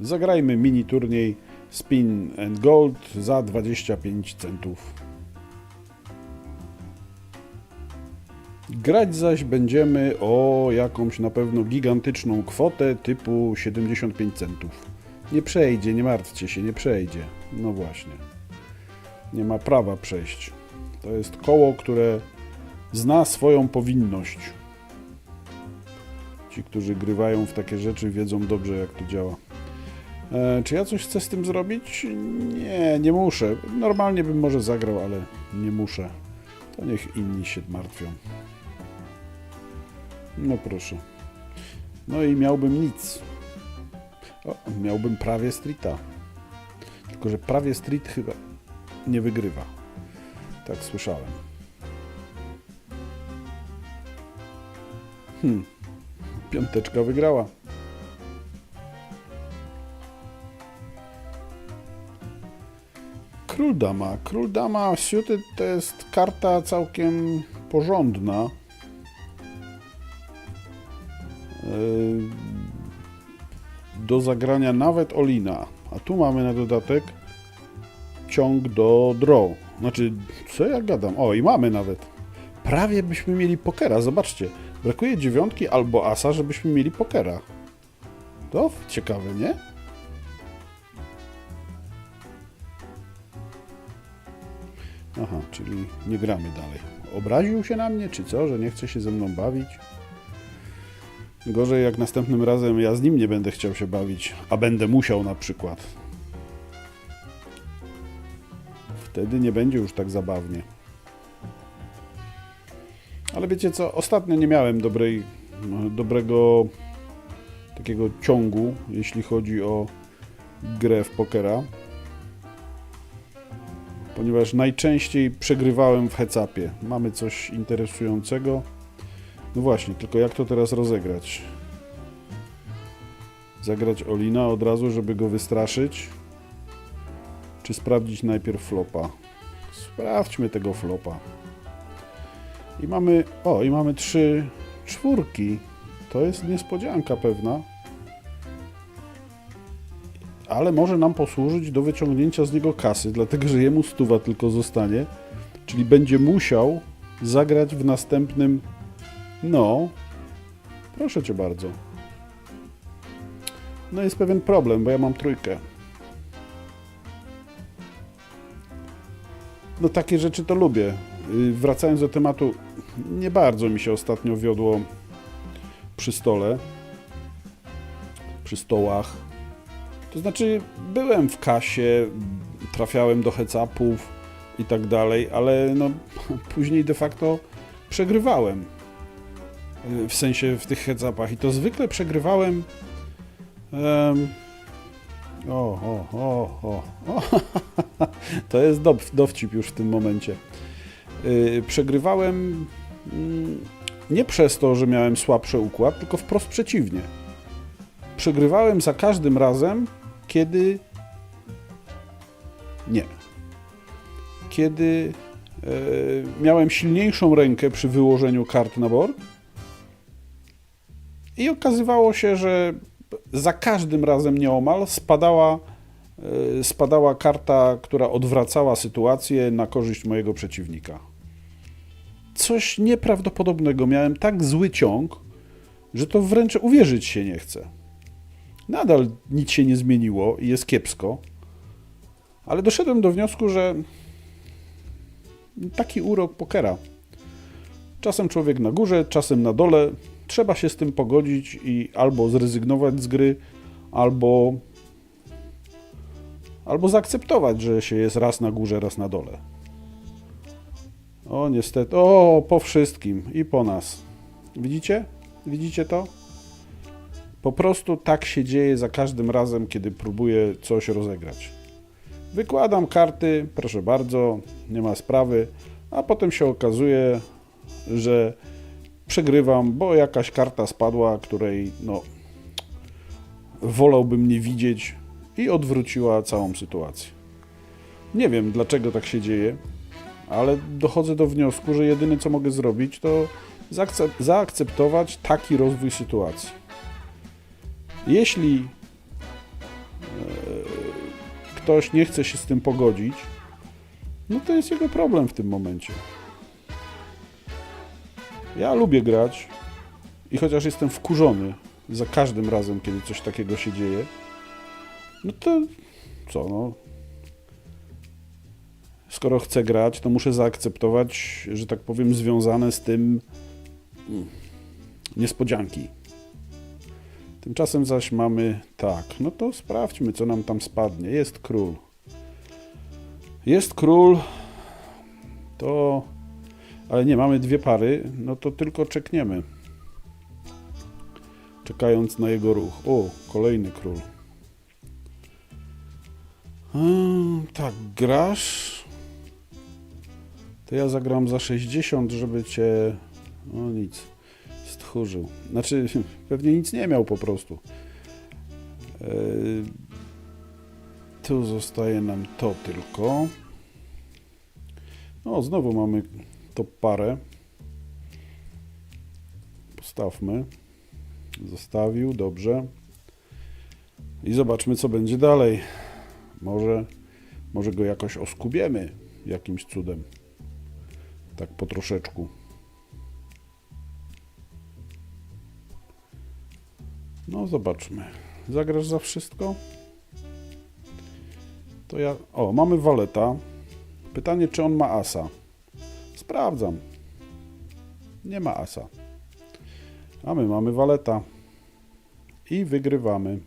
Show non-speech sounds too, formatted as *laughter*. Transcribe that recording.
Zagrajmy mini turniej Spin and Gold za 25 centów. Grać zaś będziemy o jakąś na pewno gigantyczną kwotę typu 75 centów. Nie przejdzie, nie martwcie się, nie przejdzie. No właśnie. Nie ma prawa przejść. To jest koło, które zna swoją powinność. Ci, którzy grywają w takie rzeczy, wiedzą dobrze, jak to działa. E, czy ja coś chcę z tym zrobić? Nie, nie muszę. Normalnie bym może zagrał, ale nie muszę. To niech inni się martwią. No proszę. No i miałbym nic. O, miałbym prawie streeta. Tylko, że prawie street chyba nie wygrywa. Tak słyszałem. Hmm. Piąteczka wygrała. Król Dama. Król Dama Suited to jest karta całkiem porządna. Yy, Do zagrania nawet Olina. A tu mamy na dodatek ciąg do draw. Znaczy, co ja gadam? O, i mamy nawet. Prawie byśmy mieli pokera, zobaczcie. Brakuje dziewiątki albo asa, żebyśmy mieli pokera. To ciekawe, nie? Aha, czyli nie gramy dalej. Obraził się na mnie, czy co, że nie chce się ze mną bawić? Gorzej jak następnym razem ja z nim nie będę chciał się bawić, a będę musiał na przykład. Wtedy nie będzie już tak zabawnie. Ale wiecie co, ostatnio nie miałem dobrej, dobrego takiego ciągu, jeśli chodzi o grę w pokera. Ponieważ najczęściej przegrywałem w hecapie. Mamy coś interesującego. No właśnie, tylko jak to teraz rozegrać? Zagrać Olina od razu, żeby go wystraszyć? Czy sprawdzić najpierw flopa? Sprawdźmy tego flopa. I mamy, o, i mamy trzy czwórki. To jest niespodzianka pewna. Ale może nam posłużyć do wyciągnięcia z niego kasy, dlatego że jemu stuwa tylko zostanie. Czyli będzie musiał zagrać w następnym. No, proszę cię bardzo. No jest pewien problem, bo ja mam trójkę. No takie rzeczy to lubię. Y, Wracając do tematu, nie bardzo mi się ostatnio wiodło przy stole, przy stołach. To znaczy, byłem w kasie, trafiałem do hecapów i tak dalej, ale no, *laughs* później de facto przegrywałem. Y, W sensie w tych hecapach i to zwykle przegrywałem. em, o, o, o, o, o. *laughs* To jest dow- dowcip już w tym momencie. Yy, przegrywałem mm, nie przez to, że miałem słabszy układ, tylko wprost przeciwnie. Przegrywałem za każdym razem, kiedy. Nie. Kiedy yy, miałem silniejszą rękę przy wyłożeniu kart na board. I okazywało się, że za każdym razem nieomal spadała y, spadała karta, która odwracała sytuację na korzyść mojego przeciwnika. Coś nieprawdopodobnego. Miałem tak zły ciąg, że to wręcz uwierzyć się nie chce. Nadal nic się nie zmieniło i jest kiepsko, ale doszedłem do wniosku, że taki urok pokera. Czasem człowiek na górze, czasem na dole. Trzeba się z tym pogodzić i albo zrezygnować z gry, albo albo zaakceptować, że się jest raz na górze, raz na dole. O, niestety, o, po wszystkim i po nas. Widzicie? Widzicie to? Po prostu tak się dzieje za każdym razem, kiedy próbuję coś rozegrać. Wykładam karty, proszę bardzo, nie ma sprawy, a potem się okazuje, że przegrywam, bo jakaś karta spadła, której no wolałbym nie widzieć i odwróciła całą sytuację. Nie wiem dlaczego tak się dzieje, ale dochodzę do wniosku, że jedyne co mogę zrobić to zaakcep- zaakceptować taki rozwój sytuacji. Jeśli ktoś nie chce się z tym pogodzić, no to jest jego problem w tym momencie. Ja lubię grać i chociaż jestem wkurzony za każdym razem, kiedy coś takiego się dzieje, no to co, no. Skoro chcę grać, to muszę zaakceptować, że tak powiem, związane z tym mm, niespodzianki. Tymczasem zaś mamy tak, no to sprawdźmy, co nam tam spadnie. Jest król. Jest król. To. Ale nie, mamy dwie pary, no to tylko czekniemy. Czekając na jego ruch. O, kolejny król. Mm, tak, grasz. To ja zagram za 60, żeby cię. No nic. Stchórzył. Znaczy, *laughs* pewnie nic nie miał po prostu. Yy, tu zostaje nam to tylko. No, znowu mamy to parę. Postawmy. Zostawił, dobrze. I zobaczmy, co będzie dalej. Może, może go jakoś oskubiemy jakimś cudem. Tak po troszeczku. No, zobaczmy. Zagrasz za wszystko? To ja. O, mamy waleta. Pytanie, czy on ma asa. Sprawdzam. Nie ma asa. A my mamy waleta. I wygrywamy.